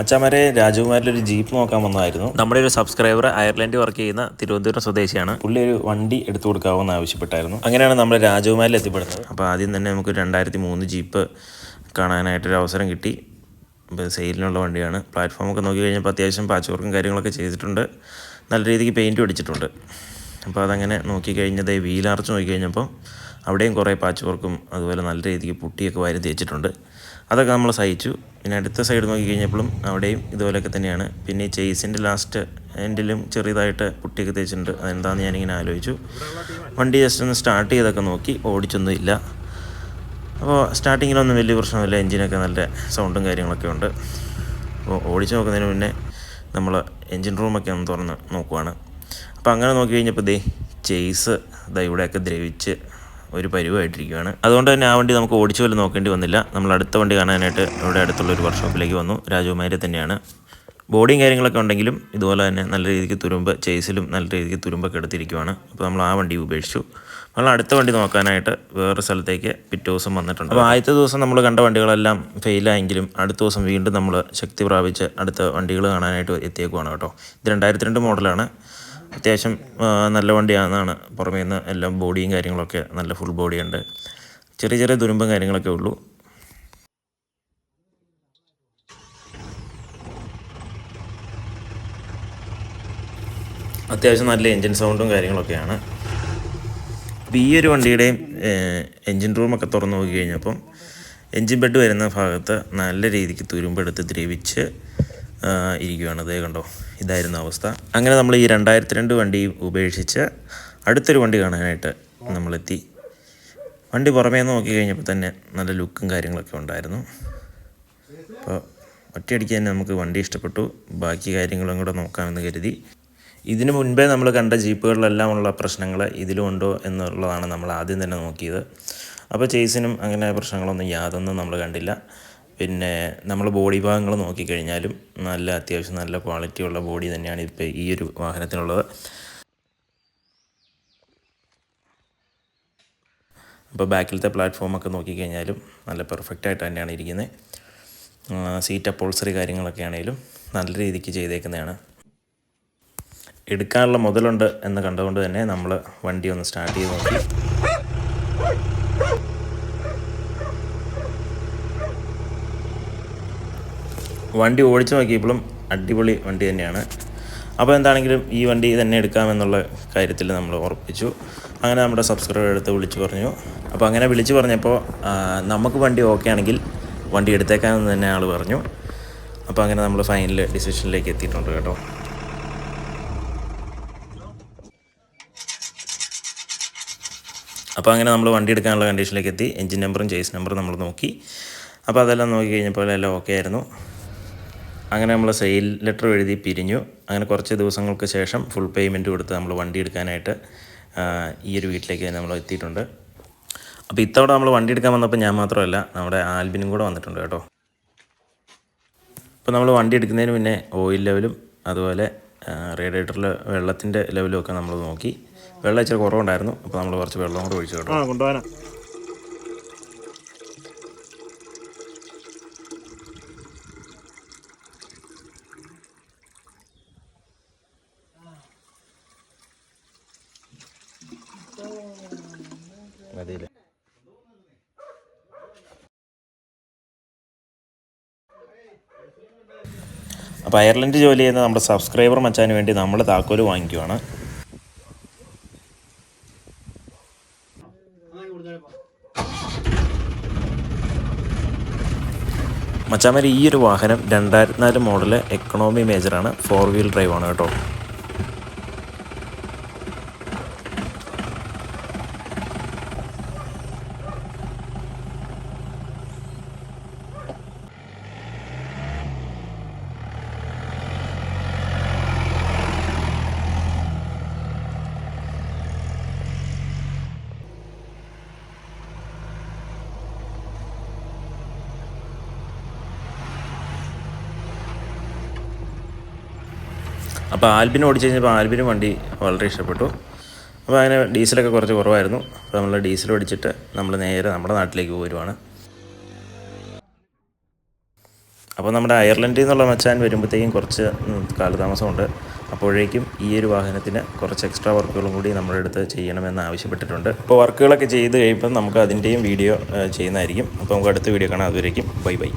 മച്ചാമാരെ രാജകുമാരിലൊരു ജീപ്പ് നോക്കാൻ വന്നായിരുന്നു നമ്മുടെ ഒരു സബ്സ്ക്രൈബർ അയർലൻഡ് വർക്ക് ചെയ്യുന്ന തിരുവനന്തപുരം സ്വദേശിയാണ്. പുള്ളി ഒരു വണ്ടി എടുത്തു കൊടുക്കാവുമെന്ന് ആവശ്യപ്പെട്ടായിരുന്നു. അങ്ങനെയാണ് നമ്മൾ രാജകുമാരിൽ എത്തിപ്പെടുന്നത്. അപ്പോൾ ആദ്യം തന്നെ നമുക്ക് രണ്ടായിരത്തി മൂന്ന് ജീപ്പ് കാണാനായിട്ടൊരു അവസരം കിട്ടി. ഇപ്പോൾ സെയിലിനുള്ള വണ്ടിയാണ്. പ്ലാറ്റ്ഫോമൊക്കെ നോക്കി കഴിഞ്ഞപ്പോൾ അത്യാവശ്യം പാച്ച് വർക്കും കാര്യങ്ങളൊക്കെ ചെയ്തിട്ടുണ്ട്. നല്ല രീതിക്ക് പെയിന്റും അടിച്ചിട്ടുണ്ട്. അപ്പോൾ അതങ്ങനെ നോക്കിക്കഴിഞ്ഞത് കഴിഞ്ഞത് വീലാർച്ച് നോക്കി കഴിഞ്ഞപ്പോൾ അവിടെയും കുറേ പാച്ച് വർക്കും അതുപോലെ നല്ല രീതിക്ക് പുട്ടിയൊക്കെ വാരി തേച്ചിട്ടുണ്ട്. അതൊക്കെ നമ്മൾ സഹിച്ചു. പിന്നെ അടുത്ത സൈഡ് നോക്കി കഴിഞ്ഞപ്പോഴും അവിടെയും ഇതുപോലെയൊക്കെ തന്നെയാണ്. പിന്നെ ഈ ചേസിന്റെ ലാസ്റ്റ് എൻഡിലും ചെറിയതായിട്ട് പുട്ടിയൊക്കെ തേച്ചിട്ടുണ്ട്. അതെന്താണെന്ന് ഞാനിങ്ങനെ ആലോചിച്ചു. വണ്ടി ജസ്റ്റ് ഒന്ന് സ്റ്റാർട്ട് ചെയ്തൊക്കെ നോക്കി. ഓടിച്ചൊന്നും ഇല്ല. അപ്പോൾ സ്റ്റാർട്ടിങ്ങിലൊന്നും വലിയ പ്രശ്നമില്ല. എൻജിനൊക്കെ നല്ല സൗണ്ടും കാര്യങ്ങളൊക്കെ ഉണ്ട്. അപ്പോൾ ഓടിച്ച് നോക്കുന്നതിന് മുന്നേ നമ്മൾ എൻജിൻ റൂമൊക്കെ ഒന്ന് തുറന്ന് നോക്കുവാണ്. അപ്പോൾ അങ്ങനെ നോക്കി കഴിഞ്ഞപ്പോൾ ദേ ചേസ് ഇതാ ഇവിടെയൊക്കെ ദ്രവിച്ച് ഒരു പരിവായിട്ടിരിക്കുകയാണ് അതുകൊണ്ട് തന്നെ ആ വണ്ടി നമുക്ക് ഓടിച്ചു പോലും നോക്കേണ്ടി വന്നില്ല. നമ്മൾ അടുത്ത വണ്ടി കാണാനായിട്ട് ഇവിടെ അടുത്തുള്ള ഒരു വർക്ക്ഷോപ്പിലേക്ക് വന്നു. രാജകുമാരി തന്നെയാണ്. ബോഡിയും കാര്യങ്ങളൊക്കെ ഉണ്ടെങ്കിലും ഇതുപോലെ തന്നെ നല്ല രീതിക്ക് തുരുമ്പ് ചേസിലും നല്ല രീതിക്ക് തുരുമ്പൊക്കെ എടുത്തിരിക്കുവാണ്. അപ്പോൾ നമ്മൾ ആ വണ്ടി ഉപേക്ഷിച്ചു. നമ്മൾ അടുത്ത വണ്ടി നോക്കാനായിട്ട് വേറെ സ്ഥലത്തേക്ക് പിറ്റേ ദിവസം വന്നിട്ടുണ്ട്. അപ്പോൾ ആദ്യത്തെ ദിവസം നമ്മൾ കണ്ട വണ്ടികളെല്ലാം ഫെയിലായെങ്കിലും അടുത്ത ദിവസം വീണ്ടും നമ്മൾ ശക്തി പ്രാപിച്ച് അടുത്ത വണ്ടികൾ കാണാനായിട്ട് എത്തിയേക്കുവാണ് കേട്ടോ. ഇത് രണ്ടായിരത്തി രണ്ട് മോഡലാണ് അത്യാവശ്യം നല്ല വണ്ടിയാണെന്നാണ് പുറമേ നിന്ന് എല്ലാം ബോഡിയും കാര്യങ്ങളൊക്കെ നല്ല ഫുൾ ബോഡിയുണ്ട് ചെറിയ ചെറിയ തുരുമ്പും കാര്യങ്ങളൊക്കെ ഉള്ളൂ. അത്യാവശ്യം നല്ല എൻജിൻ സൗണ്ടും കാര്യങ്ങളൊക്കെയാണ്. അപ്പോൾ ഈ ഒരു വണ്ടിയുടെയും എൻജിൻ റൂമൊക്കെ തുറന്നു നോക്കി കഴിഞ്ഞപ്പം എൻജിൻ ബെഡ് വരുന്ന ഭാഗത്ത് നല്ല രീതിക്ക് തുരുമ്പെടുത്ത് ദ്രവിച്ച് ഇരിക്കുകയാണ് അതേ കണ്ടോ ഇതായിരുന്നു അവസ്ഥ. അങ്ങനെ നമ്മൾ ഈ രണ്ടായിരത്തി രണ്ട് വണ്ടി ഉപേക്ഷിച്ച് അടുത്തൊരു വണ്ടി കാണാനായിട്ട് നമ്മളെത്തി. വണ്ടി പുറമേ നോക്കി കഴിഞ്ഞപ്പോൾ തന്നെ നല്ല ലുക്കും കാര്യങ്ങളൊക്കെ ഉണ്ടായിരുന്നു. അപ്പോൾ ഒറ്റയടിക്ക് തന്നെ നമുക്ക് വണ്ടി ഇഷ്ടപ്പെട്ടു. ബാക്കി കാര്യങ്ങളും കൂടെ നോക്കാമെന്ന് കരുതി. ഇതിനു മുൻപേ നമ്മൾ കണ്ട ജീപ്പുകളിലെല്ലാം ഉള്ള പ്രശ്നങ്ങൾ ഇതിലും ഉണ്ടോ എന്നുള്ളതാണ് നമ്മൾ ആദ്യം തന്നെ നോക്കിയത്. അപ്പോൾ ചേസിനും അങ്ങനെ പ്രശ്നങ്ങളൊന്നും യാതൊന്നും നമ്മൾ കണ്ടില്ല. പിന്നെ നമ്മൾ ബോഡി ഭാഗങ്ങൾ നോക്കിക്കഴിഞ്ഞാലും നല്ല അത്യാവശ്യം നല്ല ക്വാളിറ്റിയുള്ള ബോഡി തന്നെയാണ് ഇപ്പോൾ ഈ ഒരു വാഹനത്തിനുള്ളത്. അപ്പോൾ ബാക്കിലത്തെ പ്ലാറ്റ്ഫോമൊക്കെ നോക്കിക്കഴിഞ്ഞാലും നല്ല പെർഫെക്റ്റ് ആയിട്ട് തന്നെയാണ് ഇരിക്കുന്നത് സീറ്റ് അപ്പോൾസറി കാര്യങ്ങളൊക്കെ ആണെങ്കിലും നല്ല രീതിക്ക് ചെയ്തേക്കുന്നതാണ്. എടുക്കാനുള്ള മുതലുണ്ട് എന്ന് കണ്ടുകൊണ്ട് തന്നെ നമ്മൾ വണ്ടി ഒന്ന് സ്റ്റാർട്ട് ചെയ്ത് നോക്കി. വണ്ടി ഓടിച്ചു നോക്കിയപ്പോഴും അടിപൊളി വണ്ടി തന്നെയാണ്. അപ്പോൾ എന്താണെങ്കിലും ഈ വണ്ടി തന്നെ എടുക്കാമെന്നുള്ള കാര്യത്തിൽ നമ്മൾ ഉറപ്പിച്ചു. അങ്ങനെ നമ്മുടെ സബ്സ്ക്രൈബർ എടുത്ത് വിളിച്ചു പറഞ്ഞു. അപ്പോൾ അങ്ങനെ വിളിച്ചു പറഞ്ഞപ്പോൾ നമുക്ക് വണ്ടി ഓക്കെ ആണെങ്കിൽ വണ്ടി എടുത്തേക്കാമെന്ന് തന്നെ ആൾ പറഞ്ഞു. അപ്പോൾ അങ്ങനെ നമ്മൾ ഫൈനൽ ഡിസിഷനിലേക്ക് എത്തിയിട്ടുണ്ട് കേട്ടോ. അപ്പോൾ അങ്ങനെ നമ്മൾ വണ്ടി എടുക്കാനുള്ള കണ്ടീഷനിലേക്ക് എത്തി. എഞ്ചിൻ നമ്പറും ചേസ് നമ്പറും നമ്മൾ നോക്കി. അപ്പോൾ അതെല്ലാം നോക്കി കഴിഞ്ഞപ്പോൾ എല്ലാം ഓക്കെ ആയിരുന്നു. അങ്ങനെ നമ്മൾ സെയിൽ ലെറ്റർ എഴുതി പിരിഞ്ഞു. അങ്ങനെ കുറച്ച് ദിവസങ്ങൾക്ക് ശേഷം ഫുൾ പേയ്മെന്റ് കൊടുത്ത് നമ്മൾ വണ്ടി എടുക്കാനായിട്ട് ഈ ഒരു വീട്ടിലേക്ക് തന്നെ നമ്മൾ എത്തിയിട്ടുണ്ട്. അപ്പോൾ ഇത്തവണ നമ്മൾ വണ്ടി എടുക്കാൻ വന്നപ്പോൾ ഞാൻ മാത്രമല്ല നമ്മുടെ ആൽബിനും കൂടെ വന്നിട്ടുണ്ട് കേട്ടോ. അപ്പോൾ നമ്മൾ വണ്ടി എടുക്കുന്നതിന് മുന്നേ ഓയിൽ ലെവലും അതുപോലെ റേഡിയേറ്ററിൽ വെള്ളത്തിന്റെ ലെവലും ഒക്കെ നമ്മൾ നോക്കി. വെള്ളം ഇച്ചിരി കുറവുണ്ടായിരുന്നു അപ്പോൾ നമ്മൾ കുറച്ച് വെള്ളം കൂടെ ഒഴിച്ചു കേട്ടോ. ആ അപ്പോൾ അയർലൻഡ് ജോലി ചെയ്യുന്ന നമ്മുടെ സബ്സ്ക്രൈബർ മച്ചാന് വേണ്ടി നമ്മൾ താക്കോൽ വാങ്ങിക്കുവാണ്. മച്ചാമേരി ഈ ഒരു വാഹനം രണ്ടായിരത്തി നാല് മോഡൽ എക്കണോമി മേജറാണ് ഫോർ വീൽ ഡ്രൈവ് ആണ് കേട്ടോ. അപ്പോൾ ആൽബിൻ ഓടിച്ച് കഴിഞ്ഞപ്പോൾ ആൽബിനും വണ്ടി വളരെ ഇഷ്ടപ്പെട്ടു. അപ്പോൾ അങ്ങനെ ഡീസലൊക്കെ കുറച്ച് കുറവായിരുന്നു. അപ്പോൾ നമ്മൾ ഡീസൽ ഓടിച്ചിട്ട് നമ്മൾ നേരെ നമ്മുടെ നാട്ടിലേക്ക് പോരുവാണ്. അപ്പോൾ നമ്മുടെ അയർലൻഡിൽ നിന്നുള്ള മച്ചാൻ വരുമ്പോഴത്തേക്കും കുറച്ച് കാലതാമസമുണ്ട്. അപ്പോഴേക്കും ഈ ഒരു വാഹനത്തിന് കുറച്ച് എക്സ്ട്രാ വർക്കുകളും കൂടി നമ്മുടെ അടുത്ത് ചെയ്യണമെന്ന് ആവശ്യപ്പെട്ടിട്ടുണ്ട്. അപ്പോൾ വർക്കുകളൊക്കെ ചെയ്ത് കഴിയുമ്പോൾ നമുക്ക് അതിന്റെയും വീഡിയോ ചെയ്യുന്നതായിരിക്കും. അപ്പോൾ നമുക്ക് അടുത്ത വീഡിയോ കാണാം. അതുവരേക്കും ബൈ ബൈ.